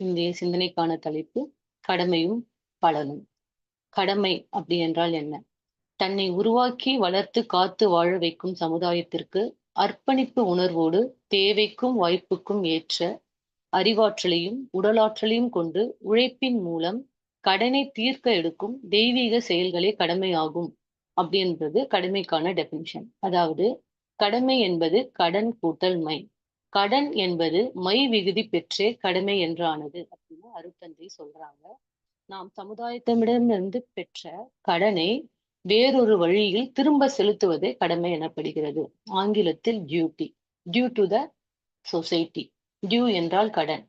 இன்றைய சிந்தனைக்கான தலைப்பு கடமையும் பலனும். கடமை அப்படி என்றால் என்ன? தன்னை உருவாக்கி வளர்த்து காத்து வாழ வைக்கும் சமுதாயத்திற்கு அர்ப்பணிப்பு உணர்வோடு தேவைக்கும் வாய்ப்புக்கும் ஏற்ற அறிவாற்றலையும் உடலாற்றலையும் கொண்டு உழைப்பின் மூலம் கடனை தீர்க்க எடுக்கும் தெய்வீக செயல்களே கடமையாகும் அப்படின்றது கடமைக்கான டெபினிஷன் அதாவது கடமை என்பது கடன் கூட்டல் மை. கடன் என்பது மை விகுதி பெற்றே கடமை என்றானது அப்படின்னு அருட்தந்தை சொல்றாங்க. நாம் சமுதாயத்திடமிருந்து பெற்ற கடனை வேறொரு வழியில் திரும்ப செலுத்துவதே கடமை எனப்படுகிறது. ஆங்கிலத்தில் duty due to the society due என்றால் கடன்.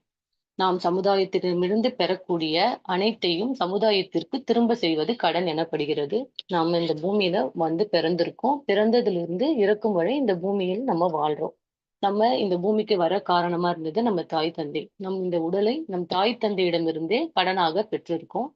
நாம் சமுதாயத்திடமிருந்து பெறக்கூடிய அனைத்தையும் சமுதாயத்திற்கு திரும்ப செய்வது கடன் எனப்படுகிறது. நாம் இந்த பூமியில வந்து பிறந்திருக்கோம். பிறந்ததிலிருந்து இறக்கும் வரை இந்த பூமியில் நம்ம வாழ்றோம். நம்ம இந்த பூமிக்கு வர காரணமா இருந்தது நம்ம தாய் தந்தை. நம் இந்த உடலை நம் தாய் தந்தையிடமிருந்தே கடனாக பெற்றிருக்கோம்.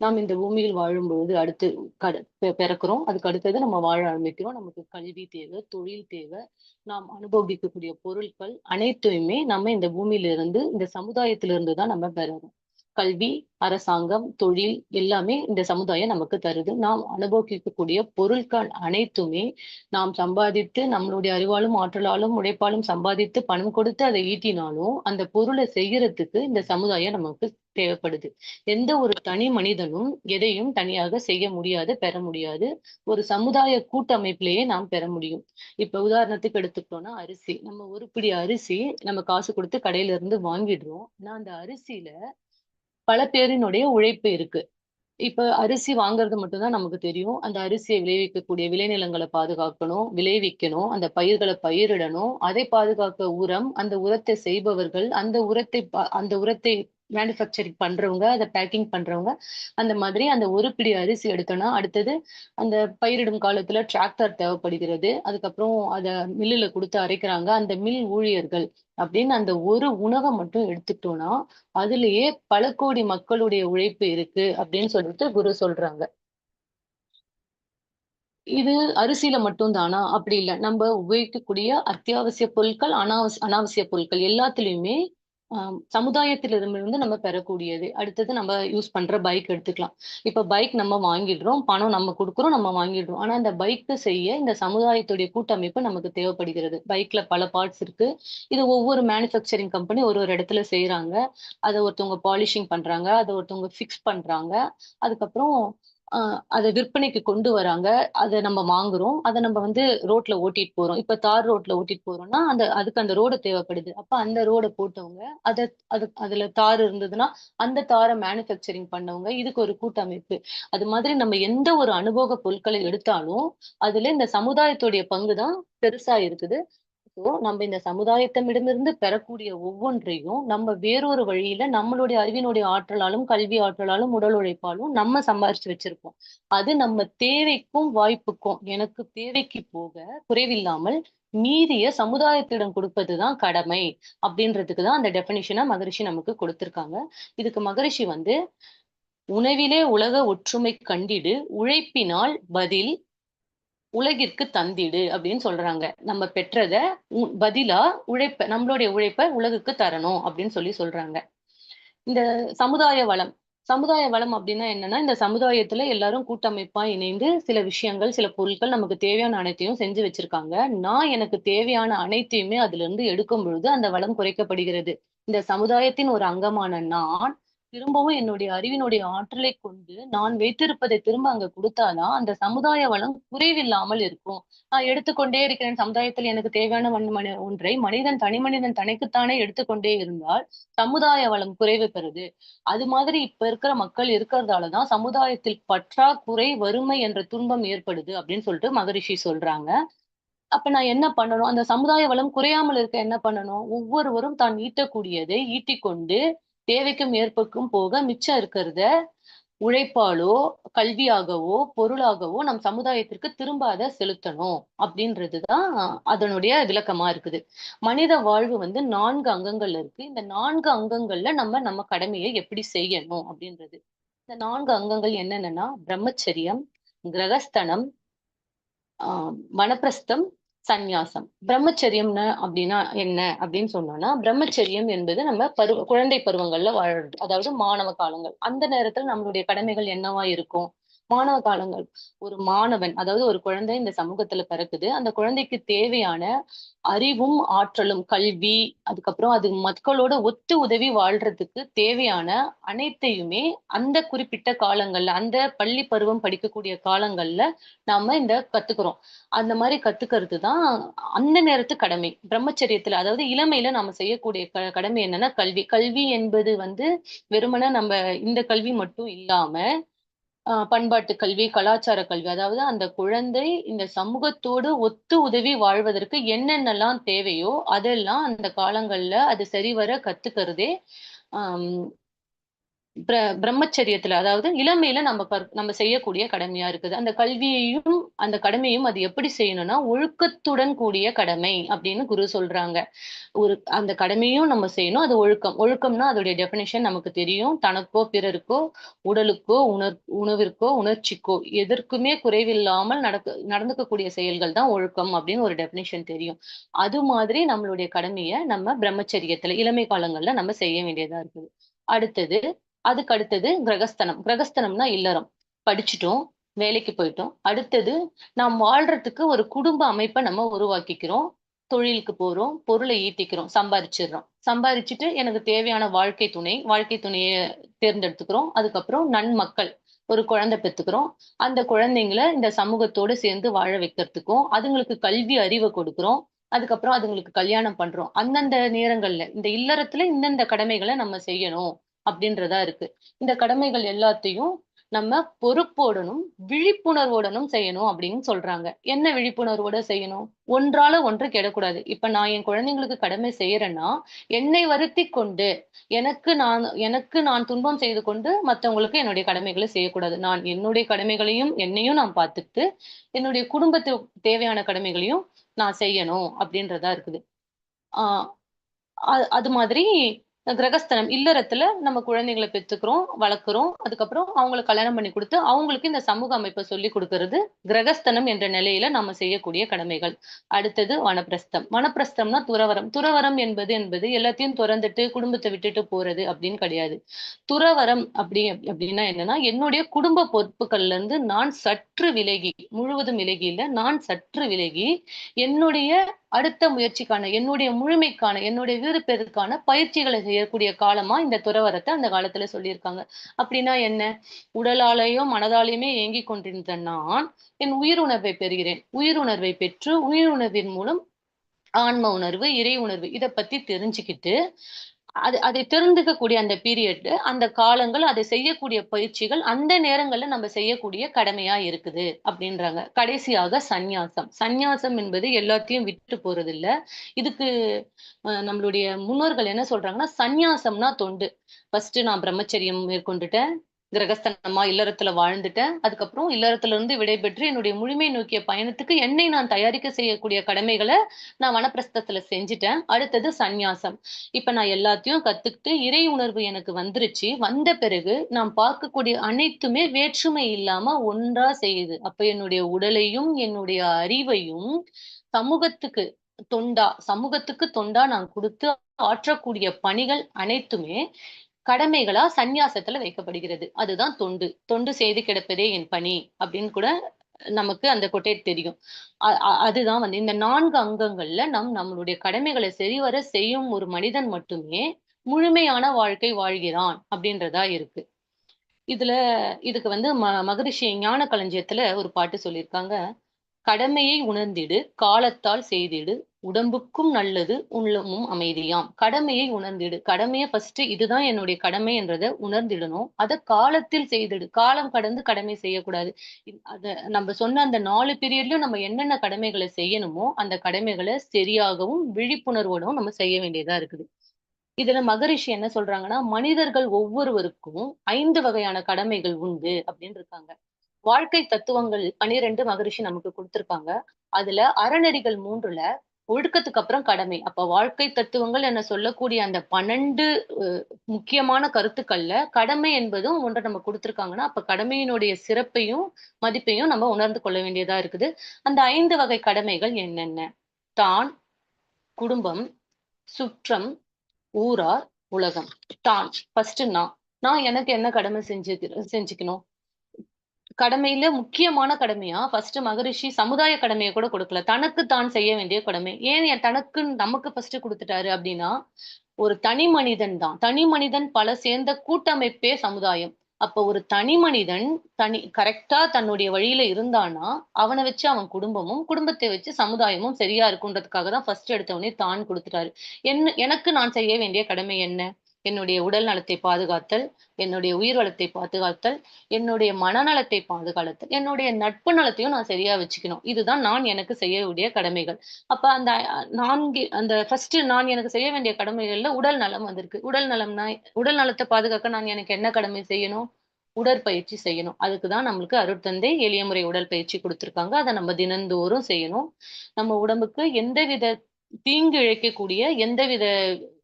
நாம் இந்த பூமியில் வாழும் பொழுது அடுத்து கட பிறக்கிறோம். அதுக்கு அடுத்தது நம்ம வாழ ஆரம்பிக்கிறோம். நமக்கு கல்வி தேவை தொழில் தேவை நாம் அனுபவிக்கக்கூடிய பொருட்கள் அனைத்தையுமே நம்ம இந்த பூமியிலிருந்து இந்த சமுதாயத்திலிருந்து தான் நம்ம பெறறோம் கல்வி அரசாங்கம் தொழில் எல்லாமே இந்த சமுதாயம் நமக்கு தருது. நாம் அனுபவிக்கக்கூடிய பொருட்கள் அனைத்துமே நாம் சம்பாதித்து நம்மளுடைய அறிவாலும் ஆற்றலாலும் உழைப்பாலும் சம்பாதித்து பணம் கொடுத்து அதை ஈட்டினாலும் அந்த பொருளை செய்யறதுக்கு இந்த சமுதாயம் நமக்கு தேவைப்படுது. எந்த ஒரு தனி மனிதனும் எதையும் தனியாக செய்ய முடியாது பெற முடியாது. ஒரு சமுதாய கூட்டமைப்பிலேயே நாம் பெற முடியும். இப்ப உதாரணத்துக்கு எடுத்துக்கிட்டோம்னா அரிசி. நம்ம ஒரு பிடி அரிசி நம்ம காசு கொடுத்து கடையில இருந்து வாங்கிடுறோம். ஆனா அந்த அரிசியில பல பேரினுடைய உழைப்பு இருக்கு. இப்ப அரிசி வாங்குறது மட்டும்தான் நமக்கு தெரியும். அந்த அரிசியை விளைவிக்கக்கூடிய விளைநிலங்களை பாதுகாக்கணும் விளைவிக்கணும் அந்த பயிர்களை பயிரிடணும். அதை பாதுகாக்க உரம் அந்த உரத்தை செய்பவர்கள் அந்த உரத்தை அந்த உரத்தை மேனுஃபேக்சரிங் பண்றவங்க அதை பேக்கிங் பண்றவங்க அந்த மாதிரி அந்த ஒரு பிடி அரிசி எடுத்தோம்னா அடுத்தது அந்த பயிரிடும் காலத்துல டிராக்டர் தேவைப்படுகிறது. அதுக்கப்புறம் அதை மில்லுல கொடுத்து அரைக்கிறாங்க. அந்த மில் ஊழியர்கள் அப்படின்னு அந்த ஒரு உணவை மட்டும் எடுத்துட்டோம்னா அதுலயே பல கோடி மக்களுடைய உழைப்பு இருக்கு அப்படின்னு சொல்லிட்டு குரு சொல்றாங்க. இது அரிசியில மட்டும் தானா? அப்படி இல்லை. நம்ம உபயோகிக்கக்கூடிய அத்தியாவசிய பொருட்கள் அனாவசிய அனாவசிய பொருட்கள் எல்லாத்துலயுமே சமுதாயத்திலிருந்து நம்ம பெறக்கூடியது. அடுத்தது நம்ம யூஸ் பண்ற பைக் எடுத்துக்கலாம். இப்ப பைக் நம்ம வாங்கிடுறோம் பணம் நம்ம கொடுக்குறோம் நம்ம வாங்கிடுறோம். ஆனா அந்த பைக்கு செய்ய இந்த சமுதாயத்துடைய கூட்டமைப்பு நமக்கு தேவைப்படுகிறது. பைக்ல பல பார்ட்ஸ் இருக்கு. இது ஒவ்வொரு மேனுஃபேக்சரிங் கம்பெனி ஒரு ஒரு இடத்துல செய்யறாங்க அதை ஒருத்தவங்க பாலிஷிங் பண்றாங்க அதை ஒருத்தவங்க ஃபிக்ஸ் பண்றாங்க. அதுக்கப்புறம் அதை விற்பனைக்கு கொண்டு வராங்க. அதை நம்ம வாங்குறோம். அதை நம்ம வந்து ரோட்ல ஓட்டிட்டு போறோம். இப்ப தார் ரோட்ல ஓட்டிட்டு போறோம்னா அந்த அதுக்கு அந்த ரோடு தேவைப்படுது. அப்ப அந்த ரோடை போட்டவங்க அதை அது அதுல தார் இருந்ததுன்னா அந்த தாரை மேனுஃபேக்சரிங் பண்ணவங்க இதுக்கு ஒரு கூட்டமைப்பு. அது மாதிரி நம்ம எந்த ஒரு அனுபவ பொருட்களை எடுத்தாலும் அதுல இந்த சமுதாயத்துடைய பங்கு தான் பெருசா இருக்குது. ஸோ நம்ம இந்த சமுதாயத்திடமிருந்து பெறக்கூடிய ஒவ்வொன்றையும் நம்ம வேறொரு வழியில நம்மளுடைய அறிவினுடைய ஆற்றலாலும் கல்வி ஆற்றலாலும் உடல் உழைப்பாலும் நம்ம சம்பாரிச்சு வச்சிருப்போம். அது நம்ம தேவைக்கும் வாய்ப்புக்கும் எனக்கு தேவைக்கு போக குறைவில்லாமல் மீதிய சமுதாயத்திடம் கொடுப்பதுதான் கடமை அப்படின்றதுக்கு தான் அந்த டெபினிஷனை மகரிஷி நமக்கு கொடுத்திருக்காங்க. இதுக்கு மகரிஷி வந்து உணவிலே உலக ஒற்றுமை கண்டிடு உழைப்பினால் பதில் உலகிற்கு தந்திடு அப்படின்னு சொல்றாங்க. நம்ம பெற்றத பதிலா உழைப்ப நம்மளுடைய உழைப்ப உலகுக்கு தரணும் அப்படின்னு சொல்லி சொல்றாங்க. இந்த சமுதாய வளம் சமுதாய வளம் அப்படின்னா என்னன்னா இந்த சமுதாயத்துல எல்லாரும் கூட்டமைப்பா இணைந்து சில விஷயங்கள் சில பொருட்கள் நமக்கு தேவையான அனைத்தையும் செஞ்சு வச்சிருக்காங்க. நான் எனக்கு தேவையான அனைத்தையுமே அதுல இருந்து எடுக்கும் பொழுது அந்த வளம் குறைக்கப்படுகிறது. இந்த சமுதாயத்தின் ஒரு அங்கமான நான் திரும்பவும் என்னுடைய அறிவினுடைய ஆற்றலை கொண்டு நான் வைத்திருப்பதை திரும்ப அங்க கொடுத்தாதான் அந்த சமுதாய வளம் குறைவில்லாமல் இருக்கும். நான் எடுத்துக்கொண்டே இருக்கிறேன். சமுதாயத்தில் எனக்கு தேவையான ஒன்றை மனிதன் தனி மனிதன் தனக்குத்தானே எடுத்துக்கொண்டே இருந்தால் சமுதாய வளம் குறைவு பெறுது. அது மாதிரி இப்ப இருக்கிற மக்கள் இருக்கிறதாலதான் சமுதாயத்தில் பற்றாக்குறை வறுமை என்ற துன்பம் ஏற்படுது அப்படின்னு சொல்லிட்டு மகரிஷி சொல்றாங்க. அப்ப நான் என்ன பண்ணணும்? அந்த சமுதாய வளம் குறையாமல் இருக்க என்ன பண்ணணும்? ஒவ்வொருவரும் தான் ஈட்டக்கூடியதை ஈட்டிக்கொண்டு தேவைக்கும் ஏற்பக்கும் போக மிச்சம் இருக்கிறத உழைப்பாலோ கல்வியாகவோ பொருளாகவோ நம் சமுதாயத்திற்கு திரும்ப அதை செலுத்தணும் அப்படின்றதுதான் அதனுடைய விளக்கமா இருக்குது. மனித வாழ்வு வந்து நான்கு அங்கங்கள் இருக்கு. இந்த நான்கு அங்கங்கள்ல நம்ம நம்ம கடமையை எப்படி செய்யணும் அப்படின்றது. இந்த நான்கு அங்கங்கள் என்னென்னன்னா பிரம்மச்சரியம் கிரகஸ்தனம் ஆஹ் மனப்பிரஸ்தம் சந்நியாசம். பிரம்மச்சரியம்னு அப்படின்னா என்ன அப்படின்னு சொன்னோம்னா பிரம்மச்சரியம் என்பது நம்ம பருவ குழந்தை பருவங்கள்ல வாழறது. அதாவது மாணவ காலங்கள். அந்த நேரத்துல நம்மளுடைய கடமைகள் என்னவா இருக்கும்? மாணவ காலங்கள். ஒரு மாணவன் அதாவது ஒரு குழந்தை இந்த சமூகத்துல பிறக்குது. அந்த குழந்தைக்கு தேவையான அறிவும் ஆற்றலும் கல்வி அதுக்கப்புறம் அது மக்களோட ஒத்து உதவி வாழ்றதுக்கு தேவையான அனைத்தையுமே அந்த குறிப்பிட்ட காலங்கள்ல அந்த பள்ளி பருவம் படிக்கக்கூடிய காலங்கள்ல நாம இந்த கத்துக்கிறோம். அந்த மாதிரி கத்துக்கிறது தான் அந்த நேரத்து கடமை. பிரம்மச்சரியத்துல அதாவது இளமையில நாம செய்யக்கூடிய க கடமை என்னன்னா கல்வி. கல்வி என்பது வந்து வெறுமன நம்ம இந்த கல்வி மட்டும் இல்லாம பண்பாட்டு கல்வி கலாச்சார கல்வி. அதாவது அந்த குழந்தை இந்த சமூகத்தோடு ஒத்து உதவி வாழ்வதற்கு என்னென்னலாம் தேவையோ அதெல்லாம் அந்த காலங்கள்ல அது சரிவர கத்துக்கிறதே ஆஹ் பிரம்மச்சரியத்துல அதாவது இளமையில நம்ம நம்ம செய்யக்கூடிய கடமையா இருக்குது. அந்த கல்வியையும் அந்த கடமையும் அது எப்படி செய்யணும்னா ஒழுக்கத்துடன் கூடிய கடமை அப்படின்னு குரு சொல்றாங்க. ஒரு அந்த கடமையும் நம்ம செய்யணும். அது ஒழுக்கம். ஒழுக்கம்னா அதோடைய டெபினேஷன் நமக்கு தெரியும். தனக்கோ பிறருக்கோ உடலுக்கோ உணர் உணவிற்கோ உணர்ச்சிக்கோ எதற்குமே குறைவில்லாமல் நடக்க நடந்துக்கக்கூடிய செயல்கள் தான் ஒழுக்கம் அப்படின்னு ஒரு டெபினேஷன் தெரியும். அது மாதிரி நம்மளுடைய கடமையை நம்ம பிரம்மச்சரியத்துல இளமை காலங்கள்ல நம்ம செய்ய வேண்டியதா இருக்குது. அடுத்தது அதுக்கு அடுத்தது கிரகஸ்தனம். கிரகஸ்தனம்னா இல்லறம். படிச்சுட்டோம் வேலைக்கு போயிட்டோம். அடுத்தது நாம் வாழ்றதுக்கு ஒரு குடும்ப அமைப்பை நம்ம உருவாக்கிக்கிறோம். தொழிலுக்கு போறோம் பொருளை ஈட்டிக்கிறோம் சம்பாரிச்சிடுறோம். சம்பாரிச்சுட்டு எனக்கு தேவையான வாழ்க்கை துணை வாழ்க்கை துணையை தேர்ந்தெடுத்துக்கிறோம். அதுக்கப்புறம் நன்மக்கள் ஒரு குழந்தை பெற்றுக்கிறோம். அந்த குழந்தைங்களை இந்த சமூகத்தோடு சேர்ந்து வாழ வைக்கிறதுக்கும் அதுங்களுக்கு கல்வி அறிவை கொடுக்குறோம். அதுக்கப்புறம் அதுங்களுக்கு கல்யாணம் பண்றோம். அந்தந்த நேரங்கள்ல இந்த இல்லறத்துல இந்தந்த கடமைகளை நம்ம செய்யணும். அப்படின்றதா இருக்கு. இந்த கடமைகள் எல்லாத்தையும் நம்ம பொறுப்போடனும் விழிப்புணர்வோடனும் செய்யணும் அப்படின்னு சொல்றாங்க. என்ன விழிப்புணர்வோட செய்யணும்? ஒன்றால ஒன்று கெடக்கூடாது. இப்ப நான் என் குழந்தைங்களுக்கு கடமை செய்யறேன்னா என்னை வருத்தி கொண்டு எனக்கு நான் எனக்கு நான் துன்பம் செய்து கொண்டு மத்தவங்களுக்கு என்னுடைய கடமைகளை செய்யக்கூடாது. நான் என்னுடைய கடமைகளையும் என்னையும் நான் பார்த்துட்டு என்னுடைய குடும்பத்துக்கு தேவையான கடமைகளையும் நான் செய்யணும் அப்படின்றதா இருக்குது. ஆஹ் அது மாதிரி கிரகஸ்தனம் இல்லறத்துல நம்ம குழந்தைங்களை பெற்றுக்கிறோம் வளர்க்குறோம். அதுக்கப்புறம் அவங்களுக்கு கல்யாணம் பண்ணி கொடுத்து அவங்களுக்கு இந்த சமூக அமைப்பை சொல்லி கொடுக்கறது கிரகஸ்தனம் என்ற நிலையில நம்ம செய்யக்கூடிய கடமைகள். அடுத்தது வனப்பிரஸ்தம். வனப்பிரஸ்தம்னா துறவரம். துறவரம் என்பது என்பது எல்லாத்தையும் துறந்துட்டு குடும்பத்தை விட்டுட்டு போறது அப்படின்னு கிடையாது. துறவரம் அப்படி அப்படின்னா என்னன்னா என்னுடைய குடும்ப பொறுப்புகள்ல இருந்து நான் சற்று விலகி முழுவதும் விலகி இல்ல நான் சற்று விலகி என்னுடைய அடுத்த முயற்சிக்கான என்னுடைய முழுமைக்கான என்னுடைய வீறுபெருக்கான பயிற்சிகளை செய்யக்கூடிய காலமா இந்த துறவரத்தை அந்த காலத்துல சொல்லியிருக்காங்க. அப்படின்னா என்ன? உடலாலேயோ மனதாலேயுமே ஏங்கி கொண்டிருந்த நான் என் உயிருணர்வை பெறுகிறேன். உயிருணர்வை பெற்று உயிருணர்வின் மூலம் ஆன்ம உணர்வு இறை உணர்வு இதை பத்தி தெரிஞ்சுக்கிட்டு அது அதை தெரிந்துக்கக்கூடிய அந்த பீரியட் அந்த காலங்கள் அதை செய்யக்கூடிய பயிற்சிகள் அந்த நேரங்கள்ல நம்ம செய்யக்கூடிய கடமையா இருக்குது அப்படின்றாங்க. கடைசியாக சந்நியாசம். சந்நியாசம் என்பது எல்லாத்தையும் விட்டு போறது இல்ல இதுக்கு நம்மளுடைய முன்னோர்கள் என்ன சொல்றாங்கன்னா சந்நியாசம்னா தொண்டு. ஃபர்ஸ்ட் நான் பிரம்மச்சரியம் மேற்கொண்டுட்டேன். கிரகஸ்தனமா இல்லறத்துல வாழ்ந்துட்டேன். அதுக்கப்புறம் இல்லறத்துல இருந்து விடைபெற்று என்னுடைய முழுமை நோக்கிய பயணத்துக்கு என்னை நான் தயாரிக்க செய்யக்கூடிய கடமைகளை நான் வனப்பிரஸ்தத்துல செஞ்சுட்டேன். அடுத்தது சந்நியாசம். இப்ப நான் எல்லாத்தையும் கத்துக்கிட்டு இறை உணர்வு எனக்கு வந்துருச்சு. வந்த பிறகு நான் பார்க்கக்கூடிய அனைத்துமே வேற்றுமை இல்லாம ஒன்றா செய்யுது. அப்ப என்னுடைய உடலையும் என்னுடைய அறிவையும் சமூகத்துக்கு தொண்டா சமூகத்துக்கு தொண்டா நான் கொடுத்து ஆற்றக்கூடிய பணிகள் அனைத்துமே கடமைகளா சந்நியாசத்துல வைக்கப்படுகிறது. அதுதான் தொண்டு. தொண்டு செய்து கிடப்பதே என் பணி அப்படின்னு கூட நமக்கு அந்த கொட்டேட் தெரியும். அதுதான் வந்து இந்த நான்கு அங்கங்கள்ல நம் நம்மளுடைய கடமைகளை சரிவர செய்யும் ஒரு மனிதன் மட்டுமே முழுமையான வாழ்க்கை வாழ்கிறான் அப்படின்றதா இருக்கு. இதுல இதுக்கு வந்து ம மகரிஷி ஞான களஞ்சியத்துல ஒரு பாட்டு சொல்லியிருக்காங்க. கடமையை உணர்ந்திடு காலத்தால் செய்திடு உடம்புக்கும் நல்லது உள்ளமும் அமைதியாம். கடமையை உணர்ந்திடு. கடமையை ஃபர்ஸ்ட் இதுதான் என்னுடைய கடமை என்றதை உணர்ந்திடணும். அதை காலத்தில் செய்திடு. காலம் கடந்து கடமை செய்யக்கூடாது. அத நம்ம சொன்ன அந்த நாலு பீரியட்லயும் நம்ம என்னென்ன கடமைகளை செய்யணுமோ அந்த கடமைகளை சரியாகவும் விழிப்புணர்வோடும் நம்ம செய்ய வேண்டியதா இருக்குது. இதுல மகரிஷி என்ன சொல்றாங்கன்னா மனிதர்கள் ஒவ்வொருவருக்கும் ஐந்து வகையான கடமைகள் உண்டு அப்படின்னு இருக்காங்க. வாழ்க்கை தத்துவங்கள் பனிரெண்டு மகரிஷி நமக்கு கொடுத்திருக்காங்க. அதுல அறநெறிகள் மூன்றுல ஒழுக்கத்துக்கு அப்புறம் கடமை. அப்ப வாழ்க்கை தத்துவங்கள் என சொல்லக்கூடிய அந்த பன்னெண்டு முக்கியமான கருத்துக்கள்ல, கடமை என்பதும் ஒன்றை நம்ம கொடுத்துருக்காங்கன்னா அப்ப கடமையினுடைய சிறப்பையும், மதிப்பையும் நம்ம உணர்ந்து கொள்ள வேண்டியதா இருக்குது. அந்த ஐந்து வகை கடமைகள் என்னென்ன? தான், குடும்பம், சுற்றம், ஊரார், உலகம். தான் ஃபர்ஸ்ட் நான். நான் எனக்கு என்ன கடமை செஞ்சு செஞ்சுக்கணும்? கடமையில முக்கியமான கடமையா, ஃபர்ஸ்ட் மகரிஷி சமுதாய கடமையை கூட கொடுக்கல தனக்கு தான் செய்ய வேண்டிய கடமை. ஏன் என் தனக்கு நமக்கு ஃபர்ஸ்ட் குடுத்துட்டாரு அப்படின்னா ஒரு தனி மனிதன் தான். தனி மனிதன் பல சேர்ந்த கூட்டமைப்பே சமுதாயம். அப்ப ஒரு தனி மனிதன் தனி கரெக்டா தன்னுடைய வழியில இருந்தானா அவன வச்சு அவன் குடும்பமும், குடும்பத்தை வச்சு சமுதாயமும் சரியா இருக்குன்றதுக்காக தான் ஃபர்ஸ்ட் எடுத்த உடனே தான் குடுத்துட்டாரு. என்ன எனக்கு நான் செய்ய வேண்டிய கடமை என்ன? என்னுடைய உடல் நலத்தை பாதுகாத்தல், என்னுடைய உயிர் வளத்தை பாதுகாத்தல், என்னுடைய மனநலத்தை பாதுகாத்தல், என்னுடைய நட்பு நலத்தையும் நான் சரியா வச்சுக்கணும். இதுதான் நான் எனக்கு செய்யக்கூடிய கடமைகள். அப்ப அந்த நான்கு அந்த ஃபர்ஸ்ட் நான் எனக்கு செய்ய வேண்டிய கடமைகள்ல உடல் நலம் வந்திருக்கு. உடல் நலம்னா, உடல் நலத்தை பாதுகாக்க நான் எனக்கு என்ன கடமை செய்யணும்? உடற்பயிற்சி செய்யணும். அதுக்கு தான் நம்மளுக்கு அருட்தந்தை எளிய முறை உடற்பயிற்சி கொடுத்துருக்காங்க அதை நம்ம தினந்தோறும் செய்யணும். நம்ம உடம்புக்கு எந்தவித தீங்கு இழைக்கக்கூடிய எந்தவித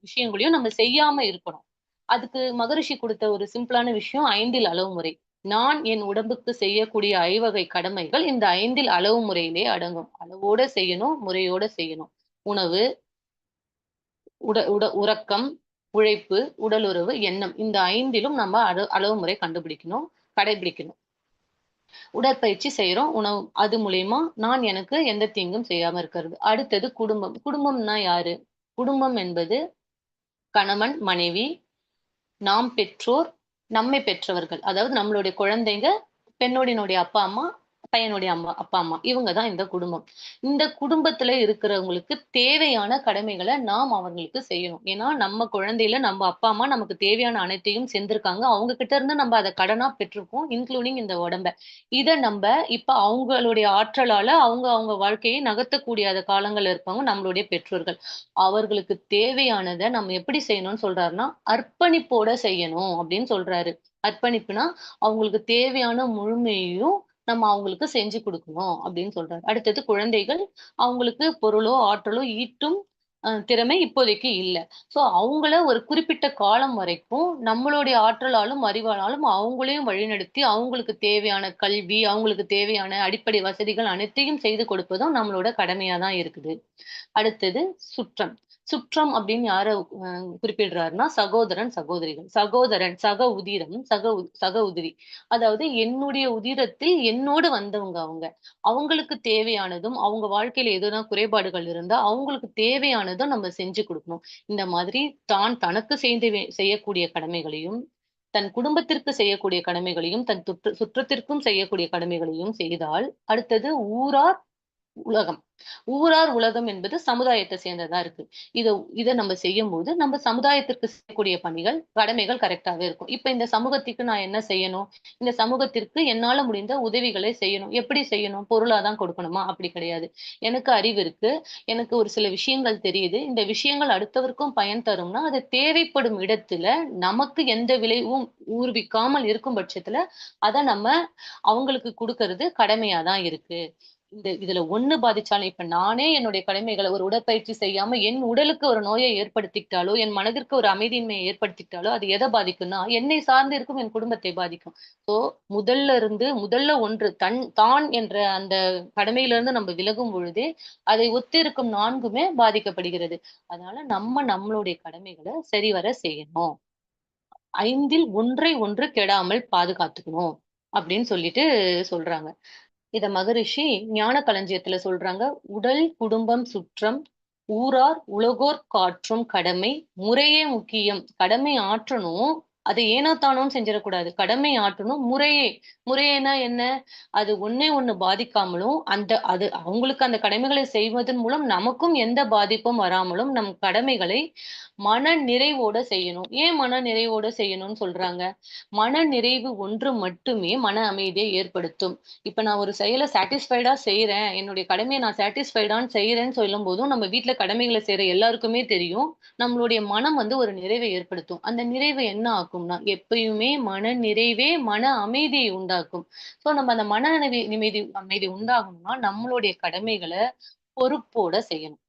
விஷயங்களையும் நம்ம செய்யாம இருக்கணும். அதுக்கு மகரிஷி கொடுத்த ஒரு சிம்பிளான விஷயம் ஐந்தில் அளவு முறை. நான் என் உடம்புக்கு செய்யக்கூடிய ஐவகை கடமைகள் இந்த ஐந்தில் அளவு முறையிலே அடங்கும். அளவோட செய்யணும், முறையோட செய்யணும். உணவு உட உட உறக்கம், உழைப்பு, உடலுறவு, எண்ணம். இந்த ஐந்திலும் நம்ம அளவு அளவு முறை கண்டுபிடிக்கணும், கடைபிடிக்கணும். உடற்பயிற்சி செய்யறோம் உணவு அது மூலியமா நான் எனக்கு எந்த தீங்கும் செய்யாம இருக்கிறது. அடுத்தது குடும்பம். குடும்பம்னா யாரு? குடும்பம் என்பது கணவன், மனைவி, நாம் பெற்றோர், நம்மை பெற்றவர்கள். அதாவது நம்மளுடைய குழந்தைங்க, பெண்ணோடினுடைய அப்பா, அம்மா, பையனுடைய அம்மா அப்பா, அம்மா. இவங்க தான் இந்த குடும்பம். இந்த குடும்பத்துல இருக்கிறவங்களுக்கு தேவையான கடமைகளை நாம் அவங்களுக்கு செய்யணும். ஏன்னா, நம்ம குழந்தையில நம்ம அப்பா, அம்மா நமக்கு தேவையான அனைத்தையும் செஞ்சிருக்காங்க. அவங்க கிட்ட இருந்து நம்ம அத கடனா பெற்றிருக்கோம். இன்க்ளூடிங் இந்த உடம்ப. இதை நம்ம இப்ப அவங்களுடைய ஆற்றலால அவங்க அவங்க வாழ்க்கையை நகர்த்தக்கூடிய காலங்கள் காலங்கள்ல இருப்பாங்க நம்மளுடைய பெற்றோர்கள். அவர்களுக்கு தேவையானதை நம்ம எப்படி செய்யணும்னு சொல்றாருன்னா, அர்ப்பணிப்போட செய்யணும் அப்படின்னு சொல்றாரு. அர்ப்பணிப்புனா, அவங்களுக்கு தேவையான முழுமையையும் நம்ம அவங்களுக்கு செஞ்சு கொடுக்கணும் அப்படின்னு சொல்றாரு. அடுத்தது குழந்தைகள், அவங்களுக்கு பொருளோ, ஆற்றலோ ஈட்டும் திறமை இப்போதைக்கு இல்லை ஸோ அவங்கள ஒரு குறிப்பிட்ட காலம் வரைக்கும் நம்மளுடைய ஆற்றலாலும், அறிவாலும் அவங்களையும் வழிநடத்தி, அவங்களுக்கு தேவையான கல்வி, அவங்களுக்கு தேவையான அடிப்படை வசதிகள் அனைத்தையும் செய்து கொடுப்பதும் நம்மளோட கடமையா தான் இருக்குது. அடுத்தது சுற்றம். சுற்றம் அப்படின்னு யார குறிப்பிடுறாருன்னா, சகோதரன், சகோதரிகள். சகோதரன், சக உதிரம், சக சக உதிரி. அதாவது என்னுடைய உதிரத்தில் என்னோடு வந்தவங்க அவங்க. அவங்களுக்கு தேவையானதும், அவங்க வாழ்க்கையில எதுனா குறைபாடுகள் இருந்தா, அவங்களுக்கு தேவையானதும் நம்ம செஞ்சு கொடுக்கணும் இந்த மாதிரி தான் தனக்கு செய்து செய்யக்கூடிய கடமைகளையும், தன் குடும்பத்திற்கு செய்யக்கூடிய கடமைகளையும், தன் துற்று சுற்றத்திற்கும் செய்யக்கூடிய கடமைகளையும் செய்தால், அடுத்தது ஊரார், உலகம். ஊரார், உலகம் என்பது சமுதாயத்தை சேர்ந்ததா இருக்கு. இத இதை நம்ம செய்யும் போது நம்ம சமுதாயத்திற்கு செய்யக்கூடிய பணிகள், கடமைகள் கரெக்ட்டாவே இருக்கும். இப்ப இந்த சமூகத்திற்கு நான் என்ன செய்யணும்? இந்த சமூகத்திற்கு என்னால முடிந்த உதவிகளை செய்யணும். எப்படி செய்யணும்? பொருளாதான் கொடுக்கணுமா? அப்படி கிடையாது. எனக்கு அறிவு இருக்கு. எனக்கு ஒரு சில விஷயங்கள் தெரியுது. இந்த விஷயங்கள் அடுத்தவருக்கும் பயன் தரும்னா, அது தேவைப்படும் இடத்துல நமக்கு எந்த விளைவும் ஊர்விக்காமல் இருக்கும் பட்சத்துல, அத நம்ம அவங்களுக்கு குடுக்கறது கடமையா தான் இருக்கு. இந்த இதுல ஒண்ணு பாதிச்சாலும் இப்ப நானே என்னுடைய கடமைகளை ஒரு உடற்பயிற்சி செய்யாம என் உடலுக்கு ஒரு நோயை ஏற்படுத்திக்கிட்டாலோ, என் மனதிற்கு ஒரு அமைதியின்மையை ஏற்படுத்திக்கிட்டாலோ, அது எதை பாதிக்கும்னா, என்னை சார்ந்து இருக்கும் என் குடும்பத்தை பாதிக்கும். சோ முதல்ல இருந்து முதல்ல ஒன்று தன் தான் என்ற அந்த கடமையிலிருந்து நம்ம விலகும் பொழுதே, அதை ஒத்து இருக்கும் 4மே பாதிக்கப்படுகிறது. அதனால நம்ம நம்மளுடைய கடமைகளை சரிவர செய்யணும். ஐந்தில் ஒன்றை ஒன்று கெடாமல் பாதுகாத்துக்கணும். அப்படின்னு சொல்லிட்டு சொல்றாங்க. இத மகரிஷி ஞான களஞ்சியத்துல சொல்றாங்க. உடல், குடும்பம், சுற்றம், ஊரார், உலகோர் காற்றும் கடமை முறையே முக்கியம். கடமை ஆற்றணும். அது ஏனோ தானோன்னு செஞ்சிடக்கூடாது கடமை ஆற்றணும் முறையே. முறையேனா என்ன? அது ஒன்னே ஒண்ணு பாதிக்காமலும், அந்த அது அவங்களுக்கு அந்த கடமைகளை செய்வதன் மூலம் நமக்கும் எந்த பாதிப்பும் வராமலும், நம் கடமைகளை மன நிறைவோட செய்யணும். ஏன் மன நிறைவோட செய்யணும்னு சொல்றாங்க? மன நிறைவு ஒன்று மட்டுமே மன அமைதியை ஏற்படுத்தும். இப்ப நான் ஒரு செயலை சாட்டிஸ்ஃபைடா செய்யறேன் என்னுடைய கடமையை நான் சாட்டிஸ்ஃபைடான்னு செய்றேன்னு சொல்லும்போதும், நம்ம வீட்டுல கடமைகளை செய்யற எல்லாருக்குமே தெரியும். நம்மளுடைய மனம் வந்து ஒரு நிறைவை ஏற்படுத்தும். அந்த நிறைவு என்ன உண்டாக்கும்னா எப்பயுமே மன நிறைவே மன அமைதியை உண்டாக்கும். ஸோ நம்ம அந்த மன நிமிதி அமைதி உண்டாகும்னா நம்மளுடைய கடமைகளை பொறுப்போட செய்யணும்.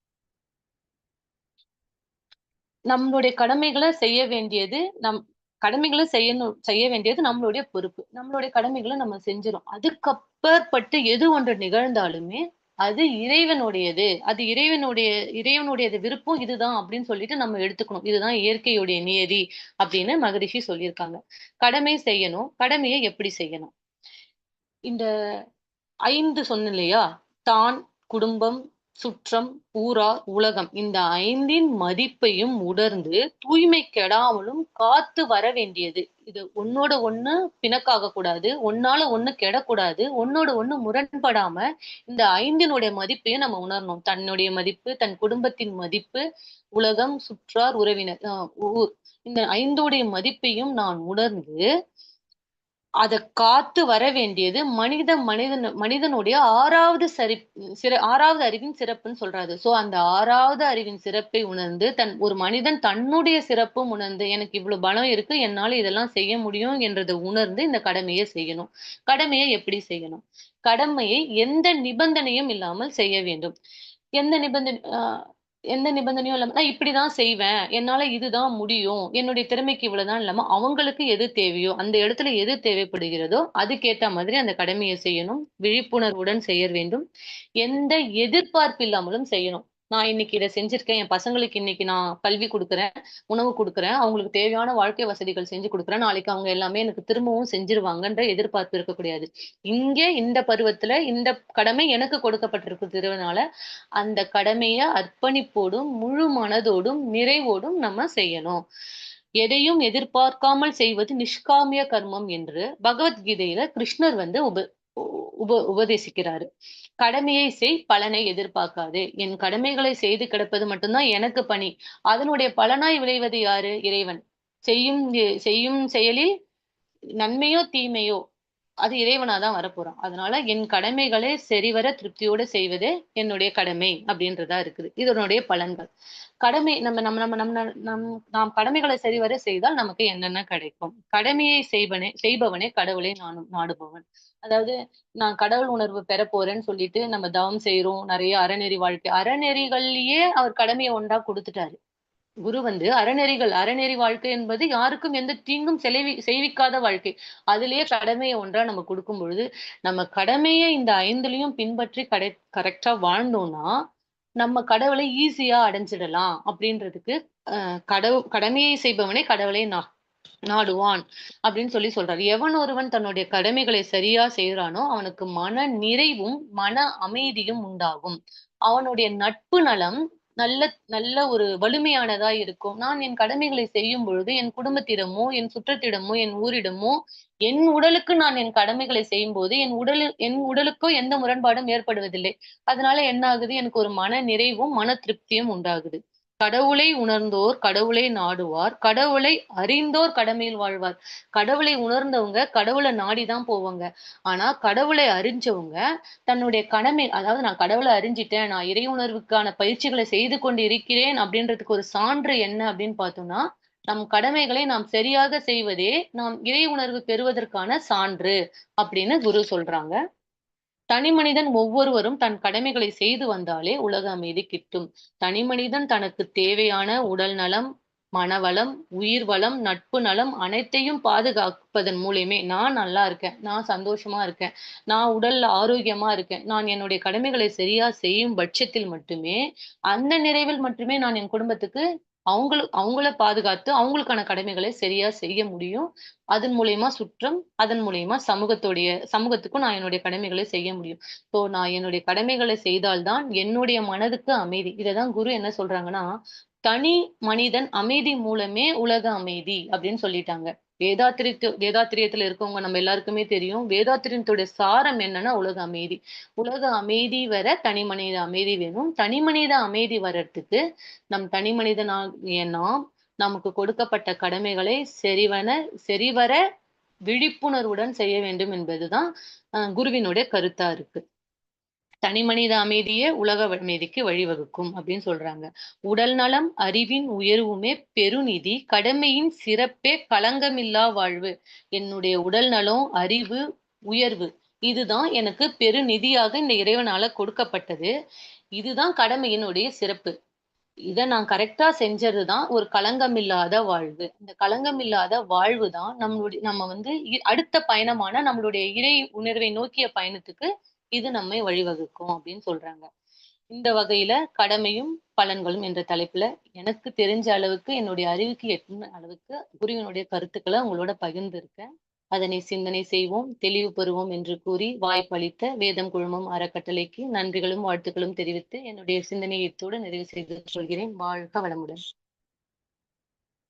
நம்மளுடைய கடமைகளை செய்ய வேண்டியது நம் கடமைகளை செய்யணும் செய்ய வேண்டியது நம்மளுடைய பொறுப்பு. நம்மளுடைய கடமைகளை நம்ம செஞ்சிடும் அதுக்கப்புறப்பட்டு எது ஒன்று நிகழ்ந்தாலுமே அது இறைவனுடையது. அது இறைவனுடைய இறைவனுடையது விருப்பம் இதுதான் அப்படின்னு சொல்லிட்டு நம்ம எடுத்துக்கணும். இதுதான் இயற்கையுடைய நியதி அப்படின்னு மகரிஷி சொல்லியிருக்காங்க. கடமை செய்யணும். கடமையை எப்படி செய்யணும்? இந்த ஐந்து சொன்ன இல்லையா? தான் குடும்பம் சுற்றம் பூரா உலகம். இந்த ஐந்தின் மதிப்பையும் உணர்ந்து தூய்மை கெடாமலும் காத்து வர வேண்டியது. இது ஒன்னோட ஒண்ணு பிணக்காக கூடாது ஒன்னால ஒண்ணு கெடக்கூடாது ஒன்னோட ஒண்ணு முரண்படாம இந்த ஐந்தினுடைய மதிப்பையும் நம்ம உணரணும். தன்னுடைய மதிப்பு தன் குடும்பத்தின் மதிப்பு உலகம் சுற்றார் உறவினர் ஊர். இந்த ஐந்தோடைய மதிப்பையும் நான் உணர்ந்து அத காத்து வர வேண்டியது மனித மனிதன் மனிதனுடைய ஆறாவது சரி சிற ஆறாவது அறிவின் சிறப்புன்னு சொல்றாரு. சோ அந்த ஆறாவது அறிவின் சிறப்பை உணர்ந்து தன் ஒரு மனிதன் தன்னுடைய சிறப்பும் உணர்ந்து எனக்கு இவ்வளவு பலம் இருக்கு என்னால இதெல்லாம் செய்ய முடியும் என்றதை உணர்ந்து இந்த கடமையை செய்யணும். கடமையை எப்படி செய்யணும்? கடமையை எந்த நிபந்தனையும் இல்லாமல் செய்ய வேண்டும். எந்த நிபந்தனை ஆஹ் எந்த நிபந்தனையும் இல்லாம நான் இப்படிதான் செய்வேன். என்னால இதுதான் முடியும். என்னுடைய திறமைக்கு இவ்வளவுதான் இல்லாம, அவங்களுக்கு எது தேவையோ, அந்த இடத்துல எது தேவைப்படுகிறதோ, அதுக்கேத்த மாதிரி அந்த கடமையை செய்யணும். விழிப்புணர்வுடன் செய்ய வேண்டும். எந்த எதிர்பார்ப்பு இல்லாமலும் செய்யணும். நான் இன்னைக்கு இதை செஞ்சிருக்கேன். என் பசங்களுக்கு இன்னைக்கு நான் கல்வி கொடுக்குறேன் உணவு கொடுக்குறேன் அவங்களுக்கு தேவையான வாழ்க்கை வசதிகள் செஞ்சு கொடுக்குறேன் நாளைக்கு அவங்க எல்லாமே எனக்கு திரும்பவும் செஞ்சிருவாங்கன்ற எதிர்பார்ப்பு இருக்கக்கூடாது. இங்கே இந்த பருவத்துல இந்த கடமை எனக்கு கொடுக்கப்பட்டிருக்கிறதுனால, அந்த கடமைய அர்ப்பணிப்போடும், முழு மனதோடும், நிறைவோடும் நம்ம செய்யணும். எதையும் எதிர்பார்க்காமல் செய்வது நிஷ்காமிய கர்மம் என்று பகவத்கீதையில கிருஷ்ணர் வந்து உப உப உபதேசிக்கிறாரு. கடமையை செய் பலனை எதிர்பார்க்காது என் கடமைகளை செய்து கிடப்பது மட்டும்தான் எனக்கு பணி. அதனுடைய பலனாய் விளைவது யாரு? இறைவன். செய்யும் செய்யும் செயலில் நன்மையோ, தீமையோ அது இறைவனா தான் வரப்போறான். அதனால என் கடமைகளை சரிவர திருப்தியோட செய்வதே என்னுடைய கடமை அப்படின்றதா இருக்குது. இதனுடைய பலன்கள். கடமை நம்ம நம்ம நம்ம நம்ம நம் நாம் கடமைகளை சரிவர செய்தால் நமக்கு என்னென்ன கிடைக்கும்? கடமையை செய்வனே செய்பவனே கடவுளை நானும் நாடுபவன். அதாவது நான் கடவுள் உணர்வு பெற போறேன்னு சொல்லிட்டு நம்ம தவம் செய்யறோம் நிறைய அறநெறி வாழ்க்கை அறநெறிகள்லயே அவர் கடமையை ஒன்றா குடுத்துட்டாரு. குரு வந்து அறநெறிகள் அறநெறி வாழ்க்கை என்பது யாருக்கும் எந்த தீங்கும் செலைவி செய்விக்காத வாழ்க்கை. அதிலேயே கடமையை ஒன்றா நம்ம கொடுக்கும் பொழுது, நம்ம கடமையை இந்த ஐந்துலையும் பின்பற்றி கடை கரெக்டா வாழ்ந்தோம்னா, நம்ம கடவுளை ஈஸியா அடைஞ்சிடலாம் அப்படின்றதுக்கு கடவு கடமையை செய்பவனே கடவுளை நா நாடுவான் அப்படின்னு சொல்லி சொல்றாரு. எவன் ஒருவன் தன்னுடைய கடமைகளை சரியா செய்யறானோ அவனுக்கு மன நிறைவும், மன அமைதியும் உண்டாகும். அவனுடைய நட்பு நலம் நல்ல நல்ல ஒரு வலிமையானதா இருக்கும். நான் என் கடமைகளை செய்யும் பொழுது, என் குடும்பத்திடமோ, என் சுற்றத்திடமோ, என் ஊரிடமோ, என் உடலுக்கு நான் என் கடமைகளை செய்யும்போது, என் உடலு என் உடலுக்கோ எந்த முரண்பாடும் ஏற்படுவதில்லை. அதனால என்ன ஆகுது? எனக்கு ஒரு மன நிறைவும், மன திருப்தியும் உண்டாகுது. கடவுளை உணர்ந்தோர் கடவுளை நாடுவார். கடவுளை அறிந்தோர் கடமையில் வாழ்வார். கடவுளை உணர்ந்தவங்க கடவுளை நாடி தான் போவாங்க. ஆனா கடவுளை அறிஞ்சவங்க தன்னுடைய கடமை அதாவது நான் கடவுளை அறிஞ்சிட்டேன். நான் இறை உணர்வுக்கான பயிற்சிகளை செய்து கொண்டு இருக்கிறேன் அப்படின்றதுக்கு ஒரு சான்று என்ன அப்படின்னு பார்த்தோம்னா, நம் கடமைகளை நாம் சரியாக செய்வதே நாம் இறை உணர்வு பெறுவதற்கான சான்று அப்படின்னு குரு சொல்றாங்க. தனிமனிதன் ஒவ்வொருவரும் தன் கடமைகளை செய்து வந்தாலே உலக அமைதி கிட்டும். தனிமனிதன் தனக்கு தேவையான உடல் நலம், மனவளம், உயிர் வளம், நட்பு நலம் அனைத்தையும் பாதுகாப்பதன் மூலியமே நான் நல்லா இருக்கேன். நான் சந்தோஷமா இருக்கேன். நான் உடல்ல ஆரோக்கியமா இருக்கேன். நான் என்னுடைய கடமைகளை சரியா செய்யும் பட்சத்தில் மட்டுமே, அந்த நிறைவில் மட்டுமே நான் என் குடும்பத்துக்கு அவங்கள அவங்கள பாதுகாத்து, அவங்களுக்கான கடமைகளை சரியா செய்ய முடியும். அதன் மூலியமா சுற்றம், அதன் மூலியமா சமூகத்துடைய சமூகத்துக்கும் நான் என்னுடைய கடமைகளை செய்ய முடியும். ஸோ நான் என்னுடைய கடமைகளை செய்தால் தான் என்னுடைய மனதுக்கு அமைதி. இத தான் குரு என்ன சொல்றாங்கன்னா, தனி மனிதன் அமைதி மூலமே உலக அமைதி அப்படின்னு சொல்லிட்டாங்க. வேதாத்திரியத்து வேதாத்திரியத்துல இருக்கவங்க நம்ம எல்லாருக்குமே தெரியும். வேதாத்திரியத்துடைய சாரம் என்னன்னா உலக அமைதி. உலக அமைதி வர தனி மனித அமைதி வேணும். தனி மனித அமைதி வர்றதுக்கு, நம் தனி மனிதனாகிய நாம், நமக்கு கொடுக்கப்பட்ட கடமைகளை சரிவன சரிவர விழிப்புணர்வுடன் செய்ய வேண்டும் என்பதுதான் குருவினுடைய கருத்தா இருக்கு. தனி மனித அமைதியே உலக அமைதிக்கு வழிவகுக்கும் அப்படின்னு சொல்றாங்க. உடல் நலம், அறிவின் உயர்வுமே பெருநிதி. கடமையின் சிறப்பே களங்கமில்லா வாழ்வு. என்னுடைய உடல் நலம், அறிவு, உயர்வு இதுதான் எனக்கு பெருநிதியாக இந்த இறைவனால கொடுக்கப்பட்டது. இதுதான் கடமையினுடைய சிறப்பு. இதை நான் கரெக்டா செஞ்சது தான் ஒரு களங்கமில்லாத வாழ்வு. இந்த களங்கமில்லாத வாழ்வு தான் நம்மளுடைய நம்ம வந்து அடுத்த பயணமான நம்மளுடைய இறை உணர்வை நோக்கிய பயணத்துக்கு இது நம்மை வழிவகுக்கும் அப்படின்னு சொல்றாங்க. இந்த வகையில கடமையும், பலன்களும் என்ற தலைப்புல எனக்கு தெரிஞ்ச அளவுக்கு, என்னுடைய அறிவுக்கு எட்டுன அளவுக்கு குருவினுடைய கருத்துக்களை உங்களோட பகிர்ந்திருக்கேன். அதனை சிந்தனை செய்வோம், தெளிவு பெறுவோம் என்று கூறி வாய்ப்பளித்த வேதம் குழுமம் அறக்கட்டளைக்கு நன்றிகளும், வாழ்த்துக்களும் தெரிவித்து என்னுடைய சிந்தனையத்தோடு நிறைவு செய்து சொல்கிறேன். வாழ்க வளமுடன்.